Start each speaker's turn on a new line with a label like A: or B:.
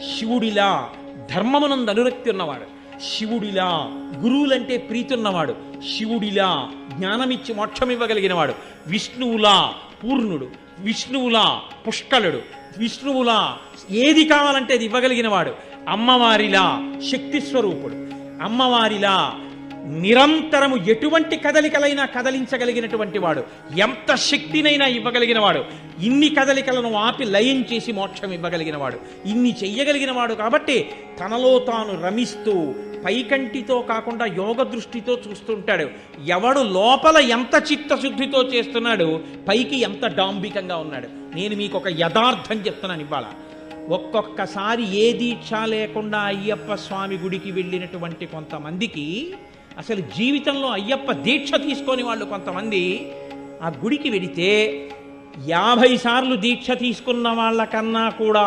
A: శివుడిలా ధర్మమునందు అనురక్తి ఉన్నవాడు. శివుడిలా గురువులంటే ప్రీతి ఉన్నవాడు. శివుడిలా జ్ఞానమిచ్చి మోక్షం ఇవ్వగలిగినవాడు. విష్ణువులా పూర్ణుడు. విష్ణువులా పుష్కలుడు. విష్ణువులా ఏది కావాలంటే అది ఇవ్వగలిగినవాడు. అమ్మవారిలా శక్తి స్వరూపుడు. అమ్మవారిలా నిరంతరము ఎటువంటి కదలికలైనా కదలించగలిగినటువంటి వాడు ఎంత శక్తినైనా ఇవ్వగలిగిన వాడు ఇన్ని కదలికలను ఆపి లయం చేసి మోక్షం ఇవ్వగలిగిన వాడు ఇన్ని చెయ్యగలిగిన వాడు కాబట్టి తనలో తాను రమిస్తూ పైకంటితో కాకుండా యోగ దృష్టితో చూస్తుంటాడు. ఎవడు లోపల ఎంత చిత్తశుద్ధితో చేస్తున్నాడు పైకి ఎంత డాంబికంగా ఉన్నాడు. నేను మీకు ఒక యథార్థం చెప్తున్నాను ఇవాళ. ఒక్కొక్కసారి ఏ దీక్ష లేకుండా అయ్యప్ప స్వామి గుడికి వెళ్ళినటువంటి కొంతమందికి అసలు జీవితంలో అయ్యప్ప దీక్ష తీసుకొని వాళ్ళు కొంతమంది ఆ గుడికి వెడితే యాభై సార్లు దీక్ష తీసుకున్న వాళ్ళకన్నా కూడా